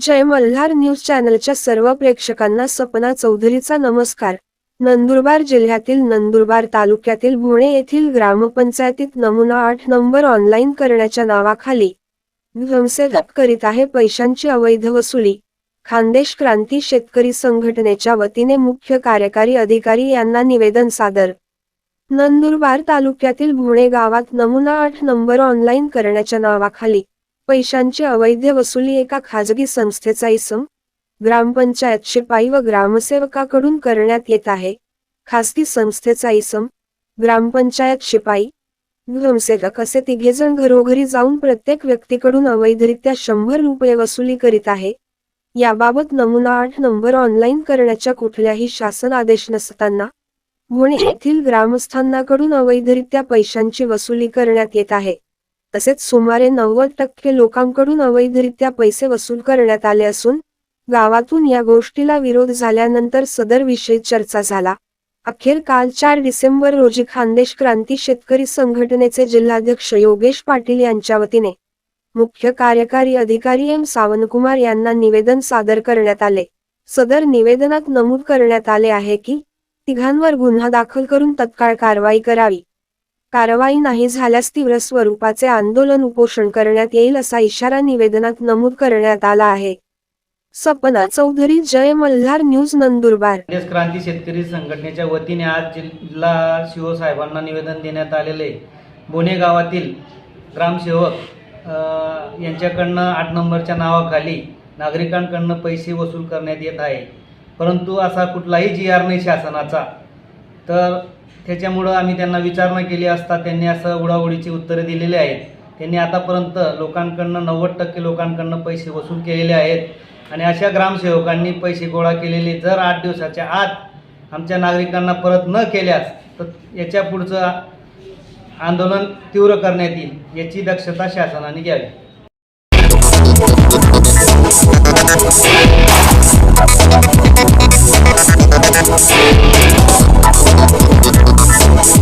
जय Malhar news चॅनलच्या सर्व प्रेक्षकांना सपना चौधरीचा नमस्कार. नंदुरबार जिल्ह्यातील नंदुरबार तालुक्यातील भुणे येथील ग्रामपंचायतीत नमुना आठ नंबर ऑनलाईन करण्याच्या नावाखाली ग्रामसेवक करीत आहे पैशांची अवैध वसुली. खानदेश क्रांती शेतकरी संघटनेच्या वतीने मुख्य कार्यकारी अधिकारी यांना निवेदन सादर. नंदुरबार तालुक्यातील भुणे गावात नमुना आठ नंबर ऑनलाईन करण्याच्या नावाखाली पैशांची अवैध वसुली एका खाजगी संस्थेचा इसम ग्रामपंचायत शिपाई व ग्रामसेवकाकडून करण्यात येत आहे. खासगी संस्थेचा इसम ग्रामपंचायत शिपाई ग्रामसेवक असे तिघेजण घरोघरी जाऊन प्रत्येक व्यक्तीकडून अवैधरित्या शंभर रुपये वसुली करीत आहे. याबाबत नमुना आठ नंबर ऑनलाईन करण्याच्या कुठल्याही शासन आदेश नसताना पुणे येथील ग्रामस्थांनाकडून अवैधरित्या पैशांची वसुली करण्यात येत आहे. तसेच सुमारे नव्वद टक्के लोकांकडून अवैधरित्या पैसे वसूल करण्यात आले असून गावातून या गोष्टीला विरोध झाल्यानंतर सदर विषयी चर्चा झाला. अखेर काल चार डिसेंबर रोजी खानदेश क्रांती शेतकरी संघटनेचे जिल्हाध्यक्ष योगेश पाटील यांच्या वतीने मुख्य कार्यकारी अधिकारी एम सावंतकुमार यांना निवेदन सादर करण्यात आले. सदर निवेदनात नमूद करण्यात आले आहे की तिघांवर गुन्हा दाखल करून तत्काळ कारवाई करावी. कारवाई नाही झाल्यास तीव्र स्वरूपाचे आंदोलन उपोषण करण्यात येईल असा इशारा निवेदनात नमूद करण्यात आला आहे. सपना चौधरी जय मल्हार न्यूज नंदुरबार. देश क्रांती शेतकरी संघटनेच्या वतीने आज जिल्हा शिवसाहेबांना निवेदन देण्यात आलेले. बोने गावातील ग्रामसेवक यांच्याकडनं आठ नंबरच्या नावाखाली नागरिकांकडनं पैसे वसूल करण्यात येत आहे. परंतु असा कुठलाही जी आर नाही शासनाचा तर त्याच्यामुळं आम्ही त्यांना विचारणा केली असता त्यांनी असं उडाउडीची उत्तरे दिलेली आहेत. त्यांनी आतापर्यंत लोकांकडनं नव्वद टक्के लोकांकडनं पैसे वसूल केलेले आहेत. आणि अशा ग्रामसेवकांनी पैसे गोळा केलेले जर आठ दिवसाच्या आत आमच्या नागरिकांना परत न केल्यास तर याच्या पुढचं आंदोलन तीव्र करण्यात येईल याची दक्षता शासनाने घ्यावी.